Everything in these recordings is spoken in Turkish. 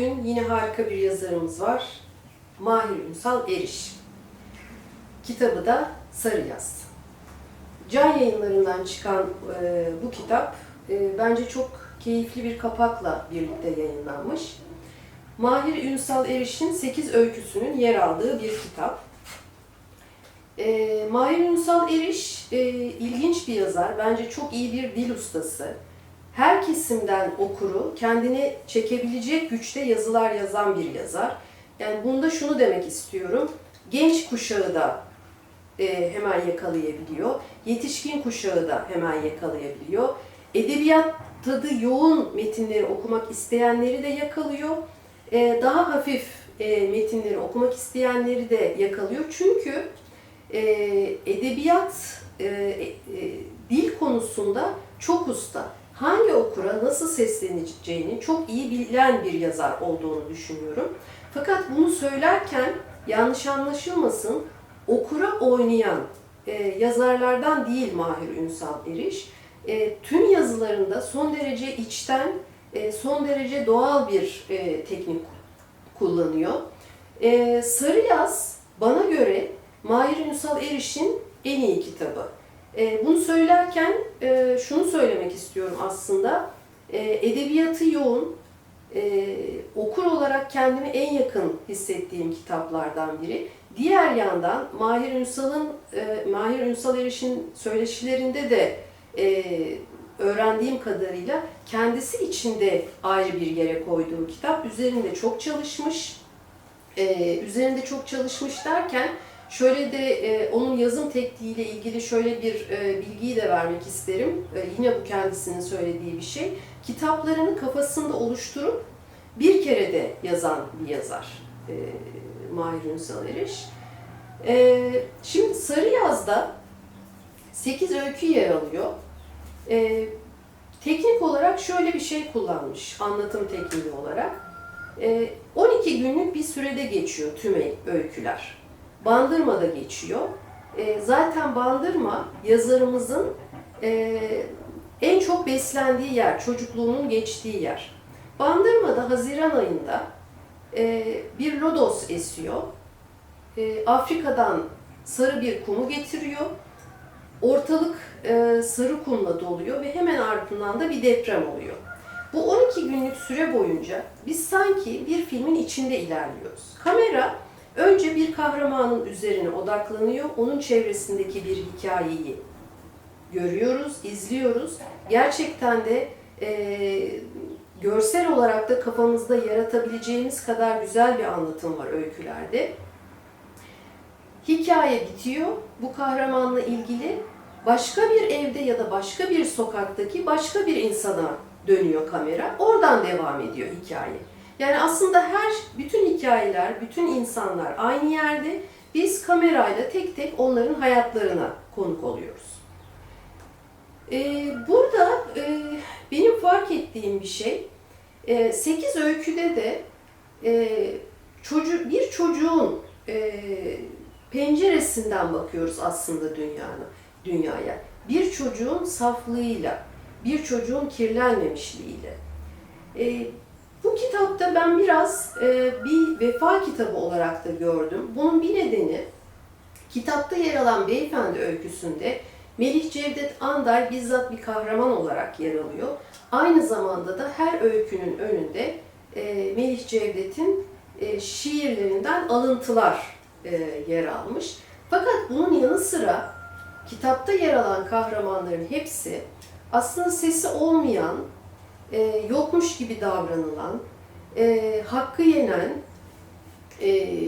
bugün yine harika bir yazarımız var. Mahir Ünsal Eriş. Kitabı da Sarı Yaz. Can yayınlarından çıkan e, bu kitap e, bence çok keyifli bir kapakla birlikte yayınlanmış. Mahir Ünsal Eriş'in 8 öyküsünün yer aldığı bir kitap. E, Mahir Ünsal Eriş e, ilginç bir yazar. Bence çok iyi bir dil ustası. Her kesimden okuru kendine çekebilecek güçte yazılar yazan bir yazar. Yani bunda şunu demek istiyorum. Genç kuşağı da e, hemen yakalayabiliyor. Yetişkin kuşağı da hemen yakalayabiliyor. Edebiyat tadı yoğun metinleri okumak isteyenleri de yakalıyor. E, daha hafif e, metinleri okumak isteyenleri de yakalıyor. Çünkü e, edebiyat e, e, dil konusunda çok usta. Hangi okura nasıl sesleneceğini çok iyi bilen bir yazar olduğunu düşünüyorum. Fakat bunu söylerken yanlış anlaşılmasın, okura oynayan e, yazarlardan değil Mahir Ünsal Eriş. E, tüm yazılarında son derece içten, e, son derece doğal bir e, teknik kullanıyor. E, Sarı Yaz bana göre Mahir Ünsal Eriş'in en iyi kitabı. E, bunu söylerken e, şunu söylemek istiyorum aslında. E, edebiyatı yoğun, e, okur olarak kendimi en yakın hissettiğim kitaplardan biri. Diğer yandan Mahir Ünsal'ın, e, Mahir Ünsal Eriş'in söyleşilerinde de öğrendiğim kadarıyla kendisi içinde ayrı bir yere koyduğu kitap. Üzerinde çok çalışmış. Üzerinde çok çalışmış derken şöyle de e, onun yazım tekniğiyle ilgili şöyle bir e, bilgiyi de vermek isterim. E, yine bu kendisinin söylediği bir şey. Kitaplarını kafasında oluşturup bir kere de yazan bir yazar. E, Mahir Ünsal Eriş. E, şimdi Sarı Yaz'da 8 öykü yer alıyor. E, teknik olarak şöyle bir şey kullanmış, anlatım tekniği olarak. E, 12 günlük bir sürede geçiyor tüm öyküler. Bandırma'da geçiyor. E, zaten Bandırma yazarımızın e, en çok beslendiği yer, çocukluğunun geçtiği yer. Bandırma'da Haziran ayında e, bir lodos esiyor. E, Afrika'dan sarı bir kumu getiriyor. Ortalık e, sarı kumla doluyor ve hemen ardından da bir deprem oluyor. Bu 12 günlük süre boyunca biz sanki bir filmin içinde ilerliyoruz. Kamera önce bir kahramanın üzerine odaklanıyor, onun çevresindeki bir hikayeyi görüyoruz, izliyoruz. Gerçekten de e, görsel olarak da kafamızda yaratabileceğimiz kadar güzel bir anlatım var öykülerde. Hikaye bitiyor. Bu kahramanla ilgili başka bir evde ya da başka bir sokaktaki başka bir insana dönüyor kamera. Oradan devam ediyor hikaye. Yani aslında her, bütün hikayeler, bütün insanlar aynı yerde. Biz kamerayla tek tek onların hayatlarına konuk oluyoruz. Ee, burada e, benim fark ettiğim bir şey, e, 8 öyküde de e, çocuğu, bir çocuğun e, penceresinden bakıyoruz aslında dünyanın, dünyaya. Bir çocuğun saflığıyla, bir çocuğun kirlenmemişliğiyle. E, bu kitapta ben biraz e, bir vefa kitabı olarak da gördüm. Bunun bir nedeni kitapta yer alan beyefendi öyküsünde Melih Cevdet Anday bizzat bir kahraman olarak yer alıyor. Aynı zamanda da her öykünün önünde e, Melih Cevdet'in e, şiirlerinden alıntılar e, yer almış. Fakat bunun yanı sıra kitapta yer alan kahramanların hepsi aslında sesi olmayan, e, yokmuş gibi davranılan, e, hakkı yenen, e,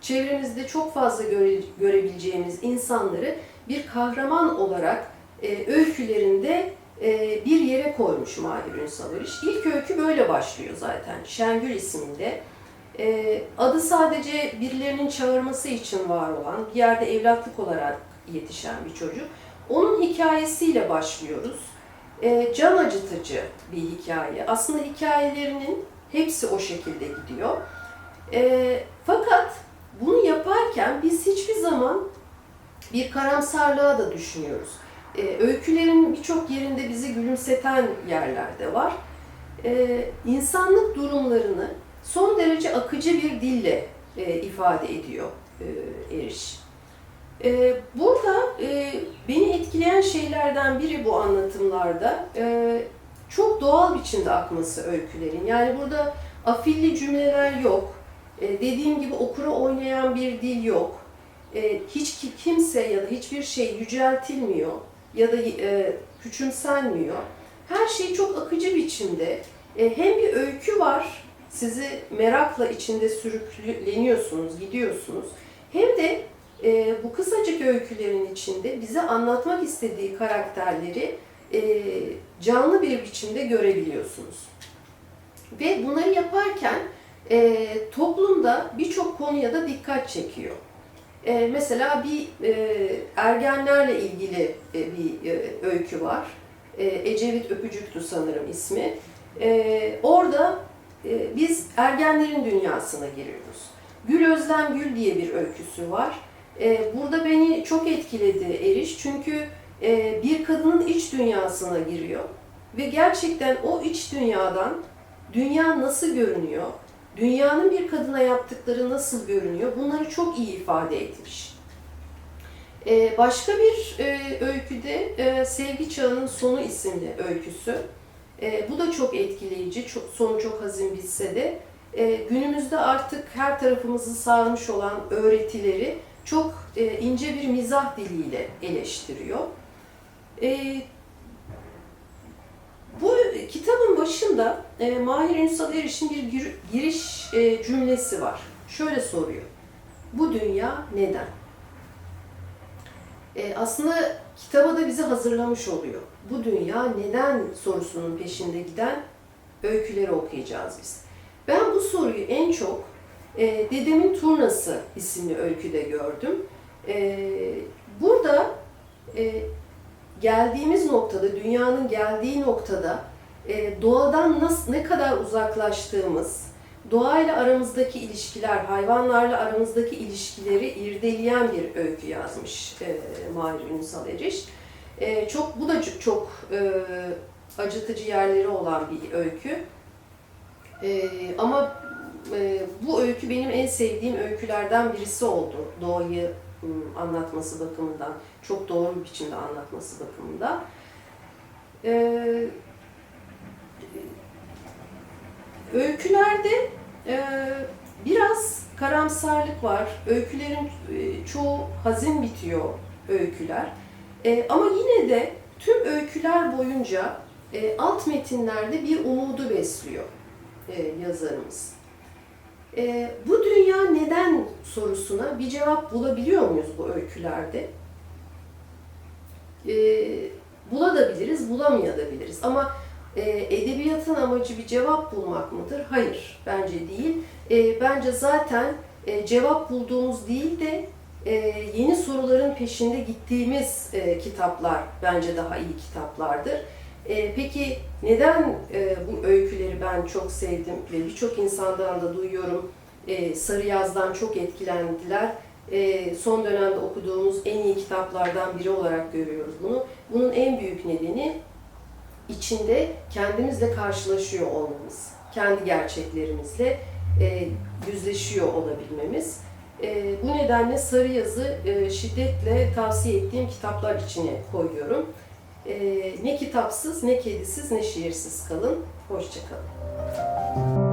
çevremizde çok fazla göre, görebileceğimiz insanları bir kahraman olarak e, öykülerinde e, bir yere koymuş Mahir Ünsal Eriş. İlk öykü böyle başlıyor zaten. Şengül isminde. E, adı sadece birilerinin çağırması için var olan, bir yerde evlatlık olarak yetişen bir çocuk. Onun hikayesiyle başlıyoruz. E, can acıtıcı bir hikaye. Aslında hikayelerinin hepsi o şekilde gidiyor. E, fakat bunu yaparken biz hiçbir zaman bir karamsarlığa da düşünüyoruz. E, öykülerin birçok yerinde bizi gülümseten yerler de var. e, insanlık durumlarını son derece akıcı bir dille e, ifade ediyor e, Eriş. E, burada e, beni etkileyen şeylerden biri bu anlatımlarda e, çok doğal biçimde akması öykülerin. Yani burada afilli cümleler yok. E, dediğim gibi okura oynayan bir dil yok. E, hiç ki- kimse ya da hiçbir şey yüceltilmiyor ya da e, küçümsenmiyor. Her şey çok akıcı biçimde. E, hem bir öykü var, sizi merakla içinde sürükleniyorsunuz, gidiyorsunuz. Hem de e, bu kısacık öykülerin içinde bize anlatmak istediği karakterleri e, canlı bir biçimde görebiliyorsunuz. Ve bunları yaparken e, toplumda birçok konuya da dikkat çekiyor. E, mesela bir e, ergenlerle ilgili e, bir e, öykü var. E, Ecevit Öpücük'tü sanırım ismi. E, orada e, biz ergenlerin dünyasına giriyoruz. Gül Özlem Gül diye bir öyküsü var. E, burada beni çok etkiledi Eriş çünkü e, bir kadının iç dünyasına giriyor ve gerçekten o iç dünyadan dünya nasıl görünüyor, dünyanın bir kadına yaptıkları nasıl görünüyor bunları çok iyi ifade etmiş. E, başka bir e, öyküde e, Sevgi Çağının Sonu isimli öyküsü. Bu da çok etkileyici, çok, sonu çok hazin bitse de günümüzde artık her tarafımızı sarmış olan öğretileri çok e, ince bir mizah diliyle eleştiriyor. E, bu kitabın başında e, Mahir Ünsal Eriş'in bir gir- giriş cümlesi var. Şöyle soruyor. Bu dünya neden? Aslında kitaba da bizi hazırlamış oluyor. Bu dünya neden sorusunun peşinde giden öyküleri okuyacağız biz. Ben bu soruyu en çok e, Dedemin Turnası isimli öyküde gördüm. E, burada e, geldiğimiz noktada, dünyanın geldiği noktada e, doğadan nasıl ne kadar uzaklaştığımız, doğayla aramızdaki ilişkiler, hayvanlarla aramızdaki ilişkileri irdeleyen bir öykü yazmış e, Mahir Ünsal Eriş. E, çok bu da çok e, acıtıcı yerleri olan bir öykü. E, ama e, bu öykü benim en sevdiğim öykülerden birisi oldu. Doğayı anlatması bakımından, çok doğru bir biçimde anlatması bakımından. E, öykülerde e, biraz karamsarlık var. Öykülerin e, çoğu hazin bitiyor öyküler. E, ama yine de tüm öyküler boyunca alt metinlerde bir umudu besliyor yazarımız. E, bu dünya neden sorusuna bir cevap bulabiliyor muyuz bu öykülerde? E, bulabiliriz, bulamayabiliriz. Ama e, edebiyatın amacı bir cevap bulmak mıdır? Hayır, bence değil. E, bence zaten e, cevap bulduğumuz değil de e, yeni soruların peşinde gittiğimiz e, kitaplar bence daha iyi kitaplardır. E, peki neden e, bu öyküleri ben çok sevdim ve birçok insandan da duyuyorum e, Sarı Yaz'dan çok etkilendiler. E, son dönemde okuduğumuz en iyi kitaplardan biri olarak görüyoruz bunu. Bunun en büyük nedeni içinde kendimizle karşılaşıyor olmamız, kendi gerçeklerimizle e, yüzleşiyor olabilmemiz. E, bu nedenle Sarı Yaz'ı e, şiddetle tavsiye ettiğim kitaplar içine koyuyorum. E, ne kitapsız, ne kedisiz, ne şiirsiz kalın. Hoşçakalın.